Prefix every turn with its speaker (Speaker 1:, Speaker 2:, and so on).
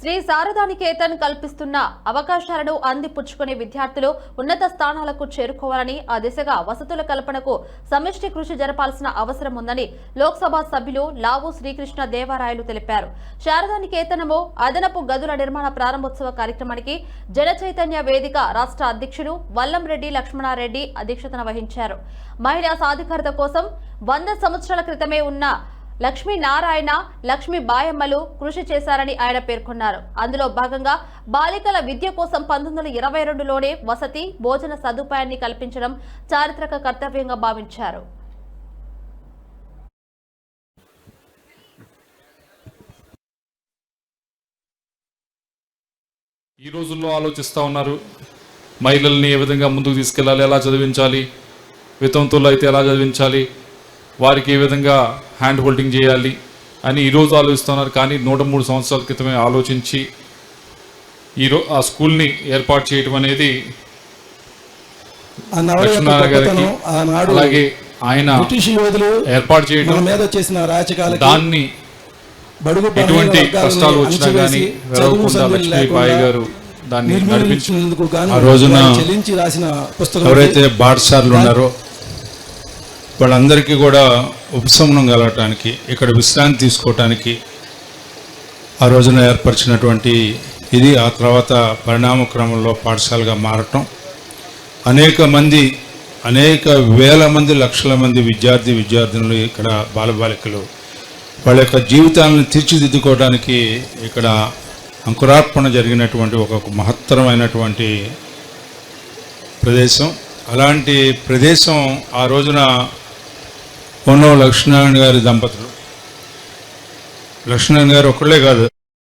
Speaker 1: శ్రీ శారదానికేతన్ కల్పిస్తున్న అవకాశాలను అందిపుచ్చుకునే విద్యార్థులు ఉన్నత స్థానాలకు చేరుకోవాలని ఆ దిశగా వసతుల కల్పనకు సమిష్టి కృషి జరపాల్సిన అవసరం ఉందని లోక్సభ సభ్యులు లావు శ్రీకృష్ణ దేవరాయలు తెలిపారు. శారదానికేతనము అదనపు గదుల నిర్మాణ ప్రారంభోత్సవ కార్యక్రమానికి జన చైతన్య వేదిక రాష్ట్ర అధ్యక్షులు వల్లంరెడ్డి లక్ష్మణారెడ్డి అధ్యక్షతన వహించారు. మహిళా సాధికారత కోసం వంద సంవత్సరాల క్రితమే ఉన్న లక్ష్మీ నారాయణ లక్ష్మీ బాయమ్మలు కృషి చేశారని ఆయన పేర్కొన్నారు. అందులో భాగంగా బాలికల విద్య కోసం పంతొమ్మిది వందల ఇరవై రెండులోనే వసతి భోజన సదుపాయాన్ని కల్పించడం చారిత్రక కర్తవ్యంగా భావించారు.
Speaker 2: ఈ రోజుల్లో ఆలోచిస్తూ ఉన్నారు మహిళల్ని ఏ విధంగా ముందుకు తీసుకెళ్ళాలి ఎలా చదివించాలి వితంతువులు అయితే ఎలా చదివించాలి వారికి ఏ విధంగా హ్యాండ్ హోల్డింగ్ చేయాలి అని ఈరోజు ఆలోచిస్తున్నారు. కానీ నూట మూడు సంవత్సరాల క్రితమే ఆలోచించి ఈరో ఆ స్కూల్ని ఏర్పాటు చేయడం అనేది అలాగే ఆయన
Speaker 3: బ్రిటిష్ యోధులు
Speaker 2: ఏర్పాటు చేయడం
Speaker 3: మీద చేసిన రాచకాలకి
Speaker 2: దాన్ని
Speaker 3: బడుగు
Speaker 2: ఎటువంటి కష్టాలు వచ్చినా కానీ వెరవకుండా లక్ష్మీబాయి గారు దాన్ని నడిపించి
Speaker 3: నిర్మూలించినందుకు గాను
Speaker 4: ఆ రోజున
Speaker 3: వారు చెల్లించి రాసిన పుస్తకం
Speaker 4: ఎవరైతే బాటసార్లు ఉన్నారో వాళ్ళందరికీ కూడా ఉపశమనం కలగటానికి ఇక్కడ విశ్రాంతి తీసుకోవటానికి ఆ రోజున ఏర్పరిచినటువంటి ఇది ఆ తర్వాత పరిణామ క్రమంలో పాఠశాలగా మారటం. అనేక మంది అనేక వేల మంది లక్షల మంది విద్యార్థి విద్యార్థినులు ఇక్కడ బాలబాలికలు వాళ్ళ యొక్క జీవితాలను తీర్చిదిద్దుకోవడానికి ఇక్కడ అంకురార్పణ జరిగినటువంటి ఒక మహత్తరమైనటువంటి ప్రదేశం. అలాంటి ప్రదేశం ఆ రోజున పొన్నో లక్ష్మీనారాయణ గారి దంపతులు. లక్ష్మీనారాయణ గారు ఒక్కళ్ళే కాదు.